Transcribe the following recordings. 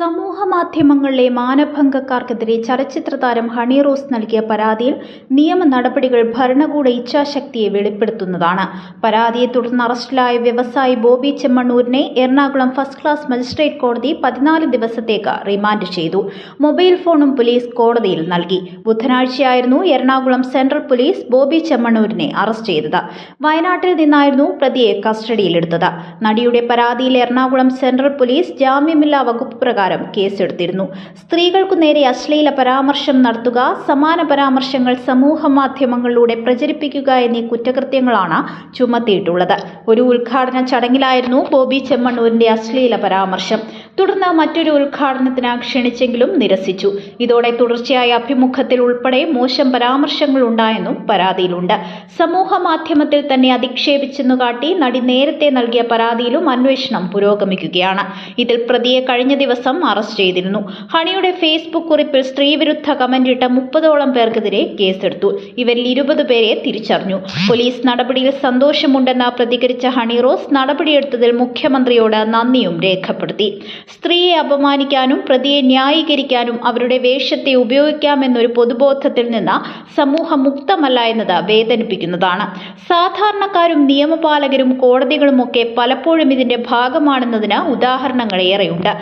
സമൂഹ മാധ്യമങ്ങളിലെ മാനഭംഗക്കാർക്കെതിരെ ചലച്ചിത്ര താരം ഹണി റോസ് നൽകിയ പരാതിയിൽ നിയമ നടപടികൾ ഭരണകൂട ഇച്ഛാശക്തിയെ വെളിപ്പെടുത്തുന്നതാണ്. പരാതിയെ തുടർന്ന് അറസ്റ്റിലായ വ്യവസായി ബോബി ചെമ്മണ്ണൂരിനെ എറണാകുളം ഫസ്റ്റ് ക്ലാസ് മജിസ്ട്രേറ്റ് കോടതി പതിനാല് ദിവസത്തേക്ക് റിമാൻഡ് ചെയ്തു. മൊബൈൽ ഫോണും പോലീസ് കോടതിയിൽ നൽകി. ബുധനാഴ്ചയായിരുന്നു എറണാകുളം സെൻട്രൽ പോലീസ് ബോബി ചെമ്മണ്ണൂരിനെ അറസ്റ്റ് ചെയ്തത്. വയനാട്ടിൽ നിന്നായിരുന്നു പ്രതിയെ കസ്റ്റഡിയിലെടുത്തത്. നടിയുടെ പരാതിയിൽ എറണാകുളം സെൻട്രൽ പോലീസ് ജാമ്യമില്ലാ വകുപ്പ് പ്രകാരം കേസെടുത്തിരുന്നു. സ്ത്രീകൾക്കു നേരെ അശ്ലീല പരാമർശം നടത്തുക സമാന പരാമർശങ്ങൾ സമൂഹ മാധ്യമങ്ങളിലൂടെ പ്രചരിപ്പിക്കുക എന്നീ കുറ്റകൃത്യങ്ങളാണ് ചുമത്തിയിട്ടുള്ളത്. ഒരു ഉദ്ഘാടന ചടങ്ങിലായിരുന്നു ബോബി ചെമ്മണ്ണൂരിന്റെ അശ്ലീല പരാമർശം. തുടർന്ന് മറ്റൊരു ഉദ്ഘാടനത്തിന് ക്ഷണിച്ചെങ്കിലും നിരസിച്ചു. ഇതോടെ തുടർച്ചയായ അഭിമുഖത്തിൽ ഉൾപ്പെടെ മോശം പരാമർശങ്ങൾ ഉണ്ടായെന്നും പരാതിയിലുണ്ട്. സമൂഹ മാധ്യമത്തിൽ തന്നെ അധിക്ഷേപിച്ചെന്നു കാട്ടി നടി നേരത്തെ നൽകിയ പരാതിയിലും അന്വേഷണം പുരോഗമിക്കുകയാണ്. ഇതിൽ പ്രതിയെ കഴിഞ്ഞ ദിവസം അറസ്റ്റ് ചെയ്തിരുന്നു. ഹണിയുടെ ഫേസ്ബുക്ക് കുറിപ്പിൽ സ്ത്രീവിരുദ്ധ കമന്റിട്ട മുപ്പതോളം പേർക്കെതിരെ കേസെടുത്തു. ഇവരിൽ ഇരുപത് പേരെ തിരിച്ചറിഞ്ഞു. പോലീസ് നടപടിയിൽ സന്തോഷമുണ്ടെന്ന് പ്രതികരിച്ച ഹണി റോസ് നടപടിയെടുത്തതിൽ മുഖ്യമന്ത്രിയോട് നന്ദിയും രേഖപ്പെടുത്തി. സ്ത്രീയെ അപമാനിക്കാനും പ്രതിയെ ന്യായീകരിക്കാനും അവരുടെ വേഷത്തെ ഉപയോഗിക്കാമെന്നൊരു പൊതുബോധത്തിൽ നിന്ന് സമൂഹം മുക്തമല്ല എന്നത് വേദനിപ്പിക്കുന്നതാണ്. സാധാരണക്കാരും നിയമപാലകരും കോടതികളുമൊക്കെ പലപ്പോഴും ഇതിന്റെ ഭാഗമാണെന്നതിന് ഉദാഹരണങ്ങൾ ഏറെയുണ്ട്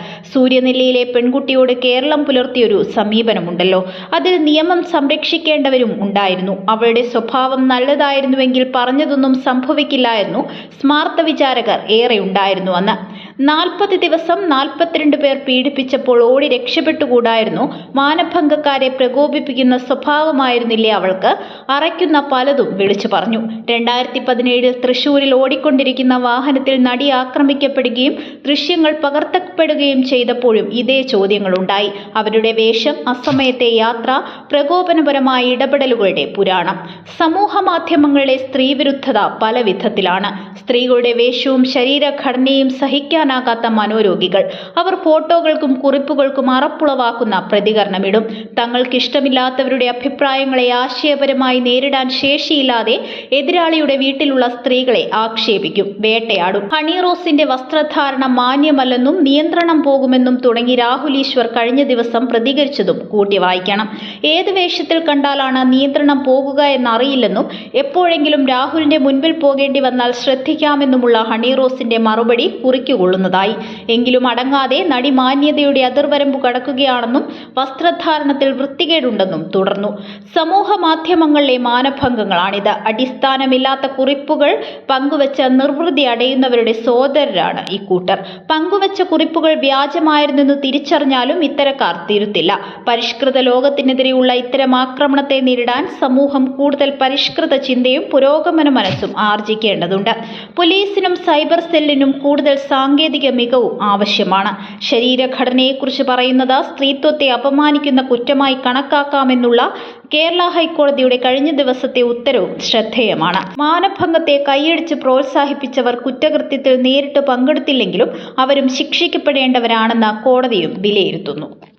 സൂര്യനെല്ലിയിലെ പെൺകുട്ടിയോട് കേരളം പുലർത്തിയൊരു സമീപനമുണ്ടല്ലോ. അതിൽ നിയമം സംരക്ഷിക്കേണ്ടവരും ഉണ്ടായിരുന്നു. അവളുടെ സ്വഭാവം നല്ലതായിരുന്നുവെങ്കിൽ പറഞ്ഞതൊന്നും സംഭവിക്കില്ലായിരുന്നു. സ്മാർത്ഥ വിചാരകർ ഏറെ ഉണ്ടായിരുന്നു അന്ന്. നാൽപ്പത് ദിവസം നാൽപ്പത്തിരണ്ട് പേർ പീഡിപ്പിച്ചപ്പോൾ ഓടി രക്ഷപ്പെട്ടുകൂടായിരുന്നു. മാനഭംഗക്കാരെ പ്രകോപിപ്പിക്കുന്ന സ്വഭാവമായിരുന്നില്ലേ അവൾക്ക്? അറയ്ക്കുന്ന പലതും വിളിച്ചു പറഞ്ഞു. രണ്ടായിരത്തി പതിനേഴിൽ തൃശൂരിൽ ഓടിക്കൊണ്ടിരിക്കുന്ന വാഹനത്തിൽ നടി ആക്രമിക്കപ്പെടുകയും ദൃശ്യങ്ങൾ പകർത്തപ്പെടുകയും ചെയ്തപ്പോഴും ഇതേ ചോദ്യങ്ങളുണ്ടായി. അവരുടെ വേഷം അസമയത്തെ യാത്ര പ്രകോപനപരമായ ഇടപെടലുകളുടെ പുരാണം. സമൂഹ മാധ്യമങ്ങളിലെ സ്ത്രീവിരുദ്ധത പല വിധത്തിലാണ്. സ്ത്രീകളുടെ വേഷവും ശരീരഘടനയും സഹിക്കാനാകാത്ത മനോരോഗികൾ. അവർ ഫോട്ടോകൾക്കും കുറിപ്പുകൾക്കും അറപ്പുളവാക്കുന്ന പ്രതികരണമിടും. തങ്ങൾക്കിഷ്ടമില്ലാത്തവരുടെ അഭിപ്രായങ്ങളെ ആശയപരമായി നേരിടാൻ ശേഷിയില്ലാതെ എതിരാളിയുടെ വീട്ടിലുള്ള സ്ത്രീകളെ ആക്ഷേപിക്കും വേട്ടയാടും. ഹണി റോസിന്റെ വസ്ത്രധാരണ മാന്യമല്ലെന്നും നിയന്ത്രണം പോകുമെന്നും തുടങ്ങി രാഹുൽ ഈശ്വർ കഴിഞ്ഞ ദിവസം പ്രതികരിച്ചതും കൂട്ടി വായിക്കണം. ഏത് വേഷത്തിൽ കണ്ടാലാണ് നിയന്ത്രണം പോകുക എന്നറിയില്ലെന്നും എപ്പോഴെങ്കിലും രാഹുലിന്റെ മുൻപിൽ പോകേണ്ടി വന്നാൽ ശ്രദ്ധിക്കാമെന്നുമുള്ള ഹണി റോസിന്റെ മറുപടി കുറിക്കുകൊള്ളുന്നതായി. എങ്കിലും അടങ്ങാതെ നടി മാന്യതയുടെ അതിർവരമ്പ് കടക്കുകയാണെന്നും വസ്ത്രധാരണത്തിൽ വൃത്തികേടുണ്ടെന്നും തുടർന്നു. സമൂഹ മാധ്യമങ്ങളിലെ മാനഭംഗങ്ങളാണിത്. അടിസ്ഥാനമില്ലാത്ത കുറിപ്പുകൾ പങ്കുവച്ച നിർവൃതി അടയുന്നവരുടെ സോദരരാണ് ഈ ഇക്കൂട്ടർ പങ്കുവച്ച കുറിപ്പുകൾ വ്യാജമായിരുന്നെന്ന് തിരിച്ചറിഞ്ഞാലും ഇത്തരക്കാർ തിരുത്തില്ല. പരിഷ്കൃത ലോകത്തിനെതിരെയുള്ള ഇത്തരം ആക്രമണത്തെ നേരിടാൻ സമൂഹം കൂടുതൽ പരിഷ്കൃത ചിന്തയും പുരോഗമന മനസ്സും ആർജിക്കേണ്ടതുണ്ട്. പോലീസിനും സൈബർ സെല്ലിനും കൂടുതൽ സാങ്കേതിക മികവും ആവശ്യമാണ്. ശരീരഘടനയെക്കുറിച്ച് പറയുന്നത് സ്ത്രീത്വത്തെ അപമാനിക്കുന്ന കുറ്റമായി കണക്കാക്കാമെന്നുള്ള കേരള ഹൈക്കോടതിയുടെ കഴിഞ്ഞ ദിവസത്തെ ഉത്തരവ് ശ്രദ്ധേയമാണ്. മാനഭംഗത്തെ കൈയടിച്ച് പ്രോത്സാഹിപ്പിച്ചവർ കുറ്റകൃത്യത്തിൽ നേരിട്ട് പങ്കെടുത്തില്ലെങ്കിലും അവരും ശിക്ഷിക്കപ്പെടേണ്ടവരാണെന്ന് കോടതിയും വിലയിരുത്തുന്നു.